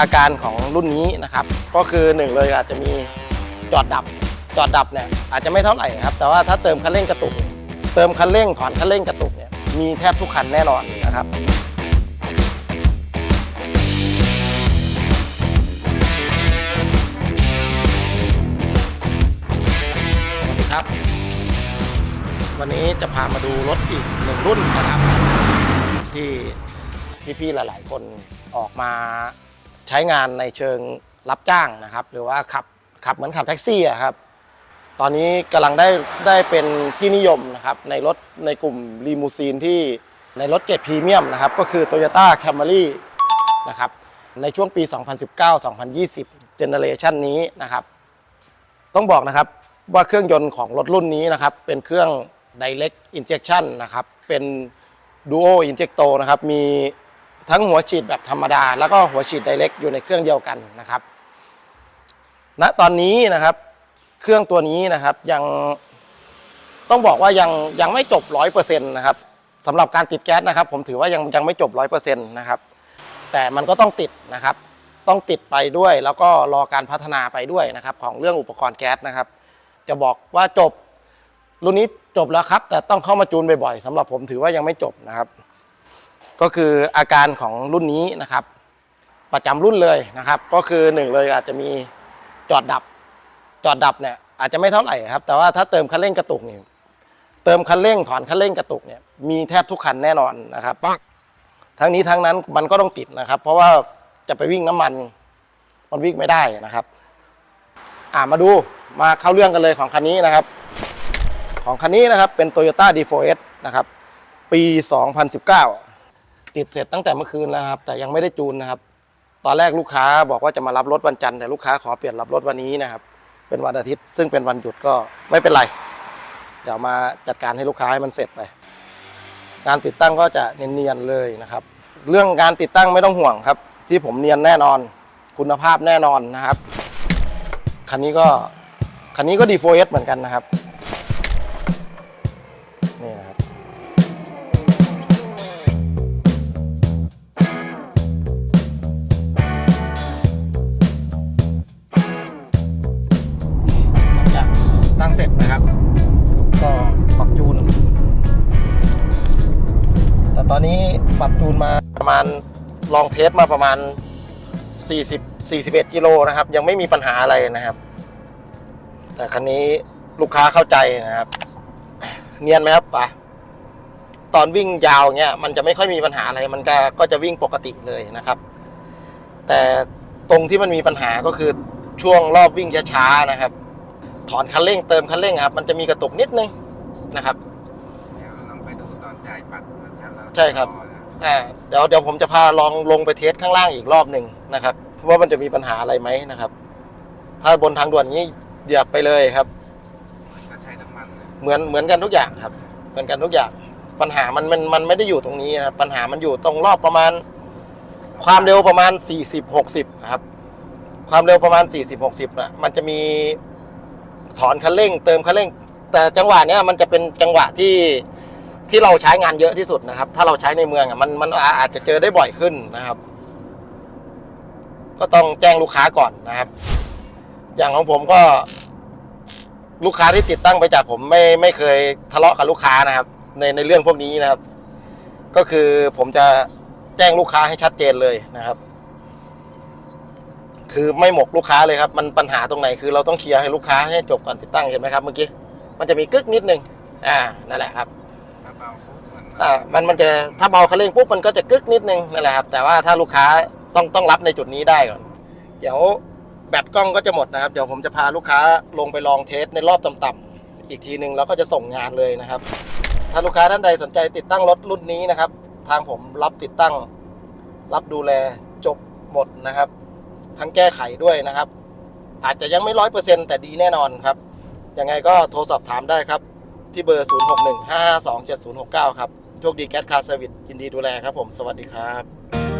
อาการของรุ่นนี้นะครับ ก็คือหนึ่งเลยอาจจะมีจอดดับ จอดดับเนี่ยอาจจะไม่เท่าไหร่ครับ แต่ว่าถ้าเติมคันเร่งกระตุกเนี่ยเติมคันเร่งถอนคันเร่งกระตุกเนี่ยมีแทบทุกคันแน่นอนนะครับ สวัสดีครับ วันนี้จะพามาดูรถอีกหนึ่งรุ่นนะครับ ที่พี่ๆหลาย ๆ คนออกมา ช้งานในเชิงรับจ้างนะครับ หรือว่าขับขับเหมือนขับแท็กซี่อะครับ ตอนนี้กำลังได้ได้เป็นที่นิยมนะครับในรถในกลุ่มลีมูซีนที่ในรถเกรดพรีเมียมนะครับก็คือ Toyota Camry นะครับในช่วงปี 2019-2020 เจเนเรชันนี้นะครับ ต้องบอกนะครับว่าเครื่องยนต์ของรถรุ่นนี้นะครับ เป็นเครื่อง Direct Injection นะครับ เป็น Duo Injector นะครับ มี ทั้งหัวฉีดแบบธรรมดา แล้วก็หัวฉีด Direct อยู่ในเครื่องเดียวกันนะครับณตอนนี้นะครับเครื่องตัวนี้นะครับยังต้องบอกว่ายังยังไม่จบร้อยเปอร์เซ็นต์นะครับสำหรับการติดแก๊สนะครับ ผมถือว่ายังยังไม่จบร้อยเปอร์เซ็นต์นะครับแต่มันก็ต้องติดนะครับ ต้องติดไปด้วย แล้วก็รอการพัฒนาไปด้วยนะครับ ของเรื่องอุปกรณ์แก๊สนะครับ จะบอกว่าจบรุ่นนี้จบแล้วครับ แต่ต้องเข้ามาจูนบ่อยๆสำหรับผมถือว่ายังไม่จบนะครับ ก็คืออาการของรุ่นนี้นะครับ ประจำรุ่นเลยนะครับ ก็คือหนึ่งเลยอาจจะมีจอดดับ จอดดับเนี่ยอาจจะไม่เท่าไหร่ครับ แต่ว่าถ้าเติมคันเร่งกระตุกเนี่ยเติมคันเร่งถอนคันเร่งกระตุกเนี่ยมีแทบทุกคันแน่นอนนะครับทั้งนี้ทั้งนั้นมันก็ต้องติดนะครับ เพราะว่าจะไปวิ่งน้ำมันมันวิ่งไม่ได้นะครับ อ่ามาดูมาเข้าเรื่องกันเลยของคันนี้นะครับ ของคันนี้นะครับเป็น Toyota D4S นะครับ ปี 2019 ติดเสร็จตั้งแต่เมื่อคืนแล้วครับ แต่ยังไม่ได้จูนนะครับ ตอนแรกลูกค้าบอกว่าจะมารับรถวันจันทร์แต่ลูกค้าขอเปลี่ยนรับรถวันนี้นะครับ เป็นวันอาทิตย์ ซึ่งเป็นวันหยุดก็ไม่เป็นไร เดี๋ยวมาจัดการให้ลูกค้าให้มันเสร็จไป งานติดตั้งก็จะเนียนๆเลยนะครับ เรื่องการติดตั้งไม่ต้องห่วงครับ ที่ผมเนียนแน่นอน คุณภาพแน่นอนนะครับ คันนี้ก็คันนี้ก็ D4S เหมือนกันนะครับ นี้ปรับจูนมาประมาณลองเทสมาประมาณ 40 41กิโลนะครับ ยังไม่มีปัญหาอะไรนะครับ แต่คันนี้ลูกค้าเข้าใจนะครับ เนียนไหมครับปะตอนวิ่งยาวเงี้ยมันจะไม่ค่อยมีปัญหาอะไร มันก็ก็จะวิ่งปกติเลยนะครับ แต่ตรงที่มันมีปัญหาก็คือช่วงรอบวิ่งช้าๆนะครับ ถอนคันเร่งเติมคันเร่งครับ มันจะมีกระตุกนิดนึงนะครับเดี๋ยวลองไปดูตอนจ่ายปัด ใช่ครับอ่าเดี๋ยวเดี๋ยวผมจะพาลองลงไปเทสข้างล่างอีกรอบหนึ่งนะครับว่ามันจะมีปัญหาอะไรไหมนะครับ ถ้าบนทางด่วนนี้เหยียบไปเลยครับก็ใช้น้ำมันเลยเหมือนเหมือนกันทุกอย่างครับ เหมือนกันทุกอย่าง ปัญหามันมันมันไม่ได้อยู่ตรงนี้นะครับปัญหามันอยู่ตรงรอบประมาณ ความเร็วประมาณ 40 60ครับ ความเร็วประมาณ 40 60นะมันจะมีถอนคันเร่ง เติมคันเร่ง แต่จังหวะเนี้ยมันจะเป็นจังหวะที่ ที่เราใช้งานเยอะที่สุดนะครับ ถ้าเราใช้ในเมืองอะมันมันอาจจะเจอได้บ่อยขึ้นนะครับ ก็ต้องแจ้งลูกค้าก่อนนะครับ อย่างของผมก็ ลูกค้าที่ติดตั้งไปจากผมไม่ไม่เคยทะเลาะกับลูกค้านะครับ ในในเรื่องพวกนี้นะครับ ก็คือผมจะแจ้งลูกค้าให้ชัดเจนเลยนะครับ คือไม่หมกลูกค้าเลยครับ มันปัญหาตรงไหนคือเราต้องเคลียร์ให้ลูกค้าให้จบก่อนติดตั้งเห็นไหมครับเมื่อกี้มันจะมีกึกนิดนึงอ่านั่นแหละครับ ถ้าเบาปุ๊บมัน อ่ามันมันจะถ้าเบาคันเร่งปุ๊บมันก็จะกึกนิดนึงนั่นแหละครับ แต่ว่าถ้าลูกค้าต้องต้องรับในจุดนี้ได้ก่อน เดี๋ยวแบตกล้องก็จะหมดนะครับ เดี๋ยวผมจะพาลูกค้าลงไปลองเทสในรอบต่ำๆอีกทีหนึ่งแล้วก็จะส่งงานเลยนะครับ ถ้าลูกค้าท่านใดสนใจติดตั้งรถรุ่นนี้นะครับ ทางผมรับติดตั้ง รับดูแลจบหมดนะครับ ทั้งแก้ไขด้วยนะครับ อาจจะยังไม่ร้อยเปอร์เซ็นต์แต่ดีแน่นอนครับยังไงก็โทรสอบถามได้ครับ ที่เบอร์ 0615527069 ครับ โชคดีแก๊สคาร์เซอร์วิสยินดีดูแลครับผม สวัสดีครับ